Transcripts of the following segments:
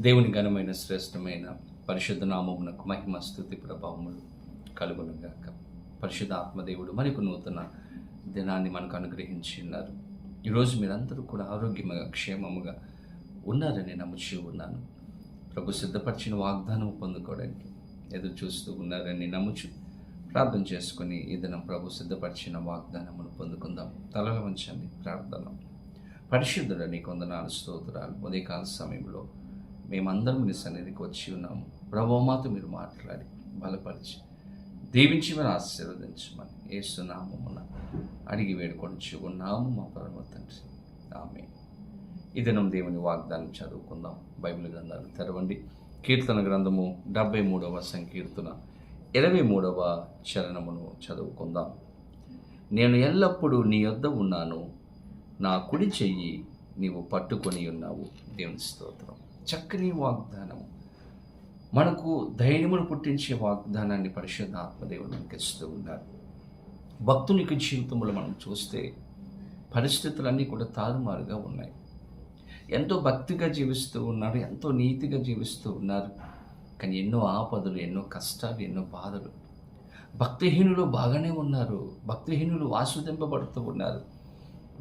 దేవుని ఘనమైన శ్రేష్టమైన పరిశుద్ధ నామమునకు మహిమ స్థుతి ప్రభావములు కలుగునుగాక. పరిశుద్ధ ఆత్మదేవుడు మనకు నూతన దినాన్ని మనకు అనుగ్రహించి ఉన్నారు. ఈరోజు మీరందరూ కూడా ఆరోగ్యముగా క్షేమముగా ఉన్నారని నమ్ముచి ఉన్నాను. ప్రభు సిద్ధపరిచిన వాగ్దానం పొందుకోవడానికి ఎదురు చూస్తూ ఉన్నారని నమ్ముచు ప్రార్థన చేసుకుని ఈ దినం ప్రభు సిద్ధపరిచిన వాగ్దానమును పొందుకుందాం. తలల ఉంచండి ప్రార్థన. పరిశుద్ధుడని కొందనాలు స్తోత్రాలు. ఉదయకాల సమయంలో మేమందరం నీ సన్నిధికి వచ్చి ఉన్నాము. ప్రభోమాతో మీరు మాట్లాడి బలపరిచి దీవించి మనం ఆశీర్వదించమని ఏసునామమున అడిగి వేడుకొని ఉన్నాము మా పరమ తండ్రి. ఆమె ఈ దినం దేవుని వాగ్దానం చదువుకుందాం. బైబిల్ గ్రంథాలు తెరవండి. కీర్తన గ్రంథము డెబ్బై మూడవ సంకీర్తన ఇరవై మూడవ చరణమును చదువుకుందాం. నేను ఎల్లప్పుడూ నీ యొద్ద ఉన్నాను. నా కుడి చెయ్యి నీవు పట్టుకొని ఉన్నావు. దేవుని స్తోత్రం. చక్కని వాగ్దానం. మనకు ధైర్యమును పుట్టించే వాగ్దానాన్ని పరిశుద్ధ ఆత్మదేవుడు మనకి ఇస్తూ ఉన్నారు. భక్తునికి జీవితంలో మనం చూస్తే పరిస్థితులన్నీ కూడా తారుమారుగా ఉన్నాయి. ఎంతో భక్తిగా జీవిస్తూ ఉన్నారు ఎంతో నీతిగా జీవిస్తూ ఉన్నారు. కానీ ఎన్నో ఆపదలు ఎన్నో కష్టాలు ఎన్నో బాధలు. భక్తిహీనులు బాగానే ఉన్నారు. భక్తిహీనులు ఆస్వాదింపబడుతూ ఉన్నారు.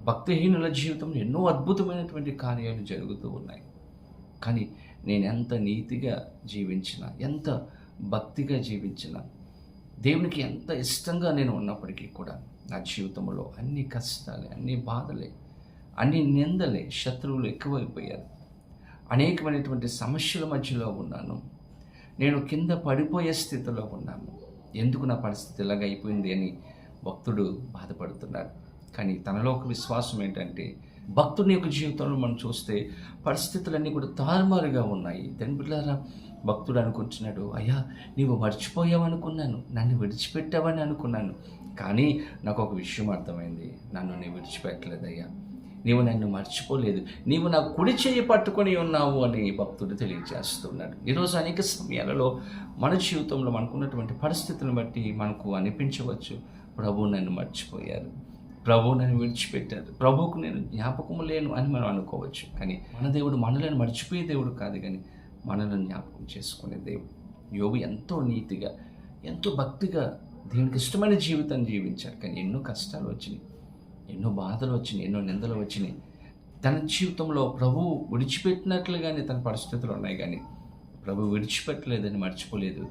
భక్తిహీనుల జీవితంలో ఎన్నో అద్భుతమైనటువంటి కార్యాలు జరుగుతూ ఉన్నాయి. కానీ నేను ఎంత నీతిగా జీవించిన ఎంత భక్తిగా జీవించిన దేవునికి ఎంత ఇష్టంగా నేను ఉన్నప్పటికీ కూడా నా జీవితంలో అన్ని కష్టాలే అన్ని బాధలే అన్ని నిందలే శత్రువులు ఎక్కువైపోయారు. అనేకమైనటువంటి సమస్యల మధ్యలో ఉన్నాను. నేను కింద పడిపోయే స్థితిలో ఉన్నాను. ఎందుకు నా పరిస్థితి ఇలాగ అయిపోయింది అని భక్తుడు బాధపడుతున్నాడు. కానీ తనలో ఒక విశ్వాసం ఏంటంటే భక్తుని యొక్క జీవితంలో మనం చూస్తే పరిస్థితులన్నీ కూడా తారుమారుగా ఉన్నాయి. దాని బిడ్డారా భక్తుడు అనుకుంటున్నాడు అయ్యా నీవు మర్చిపోయావనుకున్నాను నన్ను విడిచిపెట్టావని అనుకున్నాను కానీ నాకు ఒక విషయం అర్థమైంది నన్ను నీ విడిచిపెట్టలేదయ్యా నీవు నన్ను మర్చిపోలేదు నీవు నా కుడి చేయి పట్టుకొని ఉన్నావు అని భక్తుడు తెలియజేస్తున్నాడు. ఈరోజు అనేక సమయాలలో మన జీవితంలో మనకున్నటువంటి పరిస్థితులను బట్టి మనకు అనిపించవచ్చు ప్రభు నన్ను మర్చిపోయారు. ప్రభు నన్ను విడిచిపెట్టారు ప్రభువుకు నేను జ్ఞాపకము లేను అని మనం అనుకోవచ్చు. కానీ మన దేవుడు మనలను మర్చిపోయే దేవుడు కాదు కానీ మనలను జ్ఞాపకం చేసుకునే దేవుడు. యోగు ఎంతో నీతిగా ఎంతో భక్తిగా దేవునికి ఇష్టమైన జీవితాన్ని జీవించారు. కానీ ఎన్నో కష్టాలు వచ్చినాయి ఎన్నో బాధలు వచ్చినాయి ఎన్నో నిందలు వచ్చినాయి. తన జీవితంలో ప్రభు విడిచిపెట్టినట్లుగానే తన పరిస్థితులు ఉన్నాయి కానీ ప్రభు విడిచిపెట్టలేదని మర్చిపోలేదు.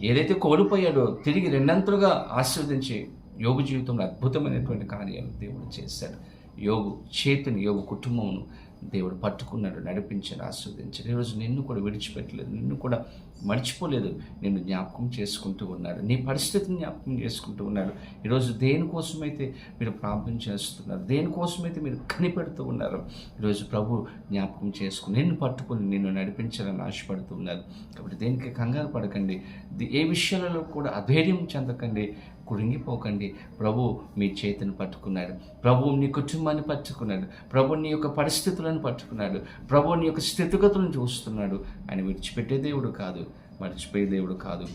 ఏదైతే కోల్పోయాడో తిరిగి రెండంతలుగా ఆశీర్వదించి యోగు జీవితంలో అద్భుతమైనటువంటి కార్యాలు దేవుడు చేశాడు. యోగు చేతిని యోగు కుటుంబమును దేవుడు పట్టుకున్నాడు నడిపించాడు ఆస్వాదించాడు. ఈరోజు నిన్ను కూడా విడిచిపెట్టలేదు నిన్ను కూడా మర్చిపోలేదు. నిన్ను జ్ఞాపకం చేసుకుంటూ ఉన్నాడు. నీ పరిస్థితిని జ్ఞాపకం చేసుకుంటూ ఉన్నాడు. ఈరోజు దేనికోసమైతే మీరు ప్రార్థన చేస్తున్నారు దేనికోసమైతే మీరు కనిపెడుతూ ఉన్నారు ఈరోజు ప్రభు జ్ఞాపకం చేసుకుని నిన్ను పట్టుకుని నిన్ను నడిపించాలని ఆశపడుతూ ఉన్నారు. కాబట్టి దేనికి కంగారు పడకండి. ఏ విషయాలలో కూడా అధైర్యం చెందకండి. కురింగిపోకండి. ప్రభు మీ చేతిని పట్టుకున్నాడు ప్రభు నీ కుటుంబాన్ని పట్టుకున్నాడు. ప్రభు నీ యొక్క పరిస్థితులను పట్టుకున్నాడు. ప్రభు నీ యొక్క స్థితిగతులను చూస్తున్నాడు. ఆయన విడిచిపెట్టే దేవుడు కాదు మర్చిపోయే దేవుడు కాదు.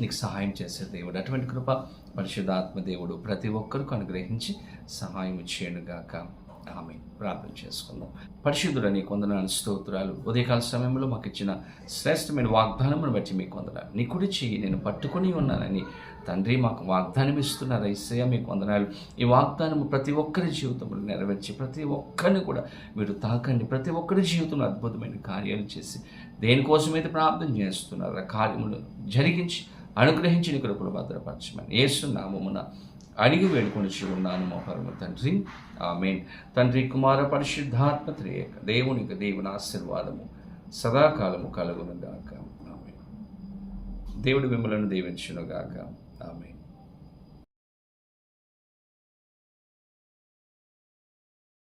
నీకు సహాయం చేసే దేవుడు అటువంటి కృప పరిశుద్ధాత్మ దేవుడు ప్రతి ఒక్కరికి అనుగ్రహించి సహాయం చేయనుగాక. ఆమె ప్రార్థన చేసుకుందాం. పరిశుద్ధుడని కొందనాలు స్తోత్రాలు. ఉదయకాల సమయంలో మాకు ఇచ్చిన శ్రేష్టమైన వాగ్దానమును బట్టి మీకు వందనాలు నీ కుడి చెయ్యి నేను పట్టుకొని ఉన్నానని తండ్రి మాకు వాగ్దానం ఇస్తున్నారు? ఐసయ్య మీకు వందనాలు ఈ వాగ్దానము ప్రతి ఒక్కరి జీవితంలో నెరవేర్చి ప్రతి ఒక్కరిని కూడా మీరు తాకండి. ప్రతి ఒక్కరి జీవితంలో అద్భుతమైన కార్యాలు చేసి దేనికోసమైతే ప్రార్థన చేస్తున్నారు ఆ కార్యములు జరిగించి అనుగ్రహించి కృపలు భద్రపరచమని. ఏసు నామమున అడిగి వేడుకొని ఉన్నాను మోహరము తండ్రి. ఆమె తండ్రి కుమార పరిశుద్ధాత్మ త్రేయక దేవునికి దేవుని ఆశీర్వాదము సదాకాలము కలుగునుగాక ఆమె దేవుడు మిమ్మలను దీవించునుగాక ఆమె